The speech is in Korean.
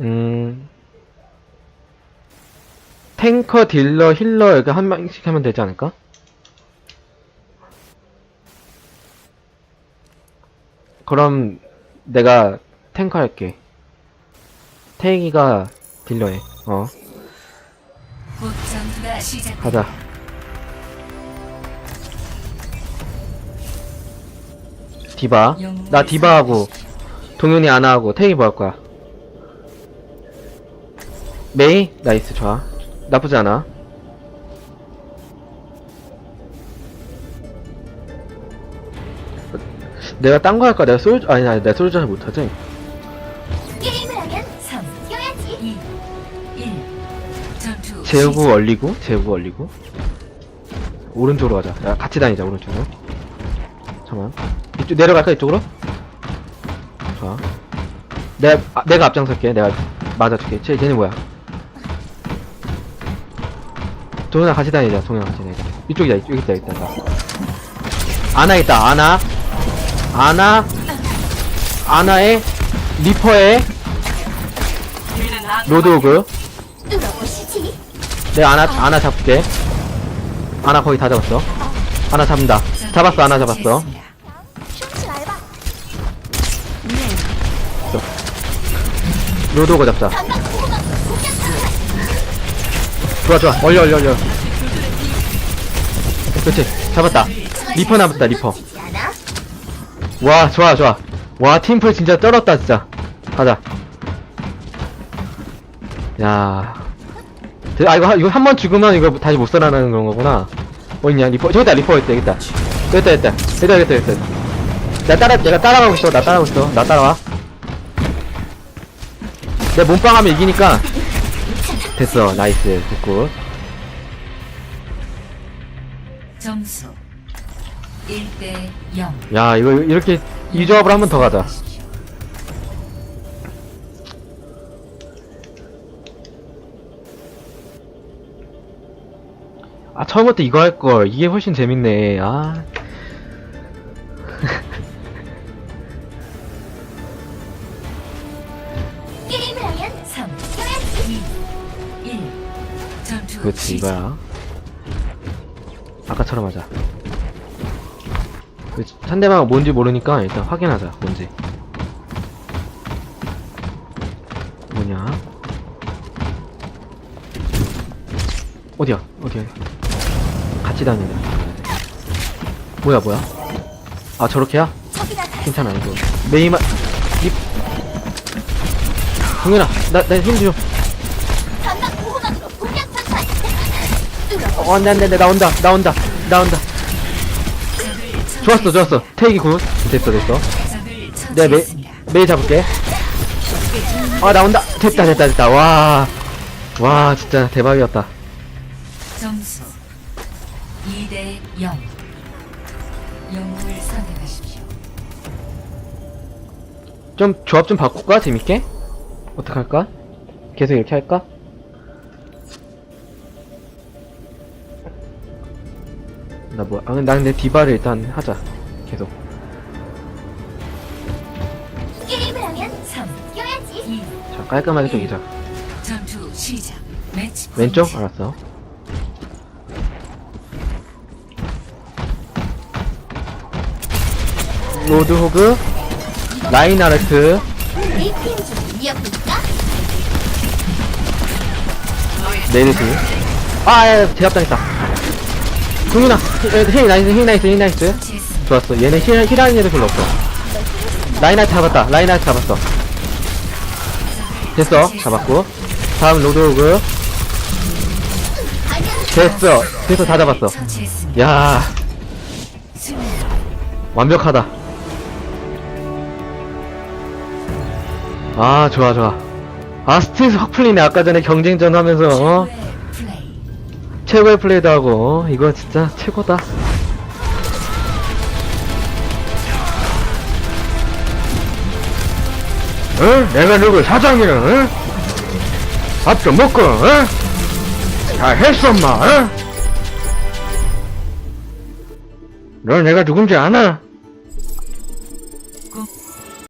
음, 탱커, 딜러, 힐러 이렇게 한 명씩 하면 되지 않을까? 그럼 내가 탱커 할게. 태기가 딜러해. 어. 가자. 디바. 나 디바하고 동현이 아나하고 태기 뭐할 거야? 메이? 나이스 좋아. 나쁘지 않아. 내가 딴 거 할까? 내가 솔 아니 아니 내가 솔저 잘 못하지. 게임을 하면 3, 뛰어야지. 2, 1. 전투 제우구 얼리고 제우구 얼리고 오른쪽으로 가자. 야, 같이 다니자 오른쪽으로. 잠깐. 이쪽 내려갈까 이쪽으로? 좋아. 내가 아, 내가 앞장설게. 내가 맞아줄게. 쟤 쟤는 뭐야? 동현아 같이 다니자. 동현아 같이 다니자. 이쪽이다. 이쪽 있다 있다. 있다. 아나 있다. 아나. 아나. 아나의 리퍼의 로드오그. 내가 아나, 아나 잡을게. 아나 거의 다 잡았어. 아나 잡는다. 잡았어, 아나 잡았어. 로드오고 잡자. 좋아, 좋아. 얼려, 얼려, 얼려. 그렇지. 잡았다. 리퍼 남았다, 리퍼. 와, 좋아, 좋아. 와, 팀플 진짜 떨었다, 진짜. 가자. 야. 대- 아, 이거, 한- 이거 한 번 죽으면 이거 다시 못 살아나는 그런 거구나. 어딨냐, 리퍼. 저기다, 리퍼 있다, 여기 있다. 됐다, 됐다. 됐다, 됐다, 됐다. 나 따라, 내가 따라가고 있어, 나 따라가고 있어. 나 따라와. 내 몸빵 하면 이기니까. 됐어, 나이스. 굿굿. 점수 1대 0. 야, 이거, 이렇게, 이 조합을 한번 더 가자. 아, 처음부터 이거 할걸. 이게 훨씬 재밌네. 아. 그렇지. 이거야. 아까처럼 하자. 그 상대방 뭔지 모르니까 일단 확인하자. 뭔지. 뭐냐? 어디야? 어디야? 같이 다니자. 뭐야, 뭐야? 아, 저렇게야? 괜찮아, 이거. 메이만, 립. 동현아, 나, 나힘 좀. 어. 어, 안 돼, 안 돼, 안 돼. 나온다, 나온다, 나온다. 좋았어, 좋았어. 테이크 굿. 됐어, 됐어. 내 메. 메이 잡을게. 아, 나온다. 됐다, 됐다, 됐다. 와. 와, 진짜 대박이었다. 점수 2대 0. 영웅을 선택하십시오. 좀, 조합 좀 바꿀까? 재밌게? 어떡할까? 계속 이렇게 할까? 나 뭐, 아, 나 근데 디바를 일단 하자. 계속. 게임을 하면 3, 뛰어야지. 2. 자, 깔끔하게. 전투 시작. 매치 왼쪽? 포인트. 알았어. 로드 호그, 라인하르트, APM 중 위협입니까? 메르시. 아, 야, 야, 제압당했다. 동윤아, 힐, 힐 나이스, 힐 나이스, 힐 나이스. 좋았어. 얘네 힐, 힐하는 애들 별로 없어. 라인하르트 잡았다. 라인하르트 잡았어. 됐어. 잡았고. 다음 로드호그. 됐어. 됐어. 다 잡았어. 야. 완벽하다. 아, 좋아, 좋아. 아, 스트레스 확 풀리네. 아까 전에 경쟁전 하면서, 어? 최고의 플레이. 최고의 플레이도 하고, 어? 이거 진짜 최고다. 어? 내가 누구 사장이야, 어? 밥좀 먹고, 어? 잘 했어, 엄마, 어? 너 내가 누군지 아나?